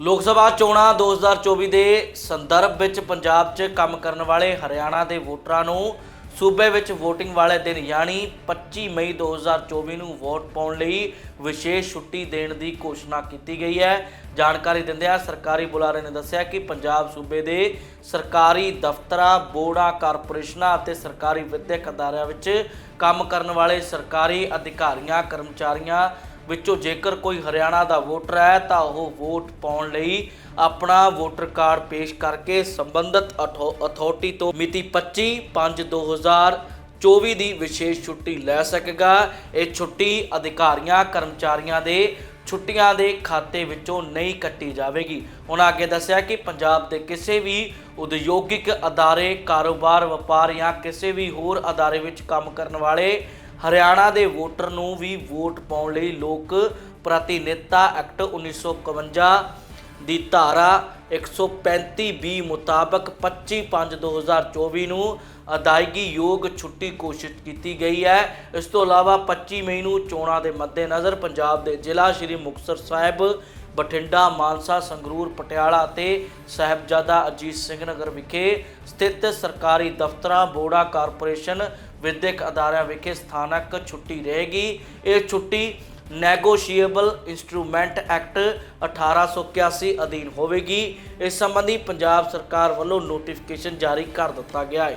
ਲੋਕ ਸਭਾ ਚੋਣਾਂ 2024 ਦੇ ਸੰਦਰਭ ਵਿੱਚ ਪੰਜਾਬ 'ਚ ਕੰਮ ਕਰਨ ਵਾਲੇ ਹਰਿਆਣਾ ਦੇ ਵੋਟਰਾਂ ਨੂੰ ਸੂਬੇ ਵਿੱਚ VOTING ਵਾਲੇ ਦਿਨ ਯਾਨੀ 25 ਮਈ 2024 ਨੂੰ ਵੋਟ ਪਾਉਣ ਲਈ ਵਿਸ਼ੇਸ਼ ਛੁੱਟੀ ਦੇਣ ਦੀ ਘੋਸ਼ਣਾ ਕੀਤੀ ਗਈ ਹੈ। ਜਾਣਕਾਰੀ ਦਿੰਦਿਆਂ ਸਰਕਾਰੀ ਬੁਲਾਰੇ ਨੇ ਦੱਸਿਆ ਕਿ ਪੰਜਾਬ ਸੂਬੇ ਦੇ ਸਰਕਾਰੀ ਦਫ਼ਤਰਾਂ, ਬੋਰਡਾਂ, ਕਾਰਪੋਰੇਸ਼ਨਾਂ ਅਤੇ ਸਰਕਾਰੀ ਵਿੱਦਿਅਕ ਅਦਾਰਿਆਂ ਵਿੱਚ ਕੰਮ ਕਰਨ ਵਾਲੇ ਸਰਕਾਰੀ ਅਧਿਕਾਰੀਆਂ, ਕਰਮਚਾਰੀਆਂ ਵਿੱਚੋਂ ਜੇਕਰ ਕੋਈ ਹਰਿਆਣਾ ਦਾ ਵੋਟਰ ਹੈ, ਤਾਂ ਉਹ ਵੋਟ ਪਾਉਣ ਲਈ ਆਪਣਾ ਵੋਟਰ ਕਾਰਡ ਪੇਸ਼ ਕਰਕੇ ਸੰਬੰਧਿਤ ਅਥੋ- ਅਥਾਰਟੀ ਤੋਂ ਮਿਤੀ 25 5 2024 ਦੀ ਵਿਸ਼ੇਸ਼ ਛੁੱਟੀ ਲੈ ਸਕੇਗਾ। ਇਹ ਛੁੱਟੀ ਅਧਿਕਾਰੀਆਂ, ਕਰਮਚਾਰੀਆਂ ਦੇ ਛੁੱਟੀਆਂ ਦੇ ਖਾਤੇ ਵਿੱਚੋਂ ਨਹੀਂ ਕੱਟੀ ਜਾਵੇਗੀ। ਉਹਨਾਂ ਅੱਗੇ ਦੱਸਿਆ ਕਿ ਪੰਜਾਬ ਦੇ ਕਿਸੇ ਵੀ ਉਦਯੋਗਿਕ ਅਦਾਰੇ, ਕਾਰੋਬਾਰ, ਵਪਾਰ ਜਾਂ ਕਿਸੇ ਵੀ ਹੋਰ ਅਦਾਰੇ ਵਿੱਚ ਕੰਮ ਕਰਨ ਵਾਲੇ ਹਰਿਆਣਾ ਦੇ ਵੋਟਰ ਨੂੰ ਵੀ ਵੋਟ ਪਾਉਣ ਲਈ ਲੋਕ ਪ੍ਰਤੀਨਿਧਤਾ ਐਕਟ 1951 ਦੀ ਧਾਰਾ 135 ਬੀ ਮੁਤਾਬਕ 25/5/2024 ਨੂੰ ਅਦਾਇਗੀ ਯੋਗ ਛੁੱਟੀ ਘੋਸ਼ਿਤ ਕੀਤੀ ਗਈ ਹੈ। ਇਸ ਤੋਂ ਇਲਾਵਾ 25 ਮਈ ਨੂੰ ਚੋਣਾਂ ਦੇ ਮੱਦੇਨਜ਼ਰ ਪੰਜਾਬ ਦੇ ਜ਼ਿਲ੍ਹਾ ਸ਼੍ਰੀ ਮੁਕਤਸਰ ਸਾਹਿਬ, ਬਠਿੰਡਾ, ਮਾਨਸਾ, ਸੰਗਰੂਰ, ਪਟਿਆਲਾ ਅਤੇ ਸਾਹਿਬਜ਼ਾਦਾ ਅਜੀਤ ਸਿੰਘ ਨਗਰ ਵਿਖੇ ਸਥਿਤ ਸਰਕਾਰੀ ਦਫ਼ਤਰਾਂ ਬੋਰਡਾਂ ਕਾਰਪੋਰੇਸ਼ਨ ਵਿਦਿਅਕ ਅਦਾਰਿਆਂ ਵਿਖੇ ਸਥਾਨਕ ਛੁੱਟੀ ਰਹੇਗੀ। ਇਹ ਛੁੱਟੀ ਨੈਗੋਸ਼ੀਏਬਲ ਇਨਸਟਰੂਮੈਂਟ ਐਕਟ 1881 ਅਧੀਨ ਹੋਵੇਗੀ। ਇਸ ਸੰਬੰਧੀ ਪੰਜਾਬ ਸਰਕਾਰ ਵੱਲੋਂ ਨੋਟੀਫਿਕੇਸ਼ਨ ਜਾਰੀ ਕਰ ਦਿੱਤਾ ਗਿਆ ਹੈ।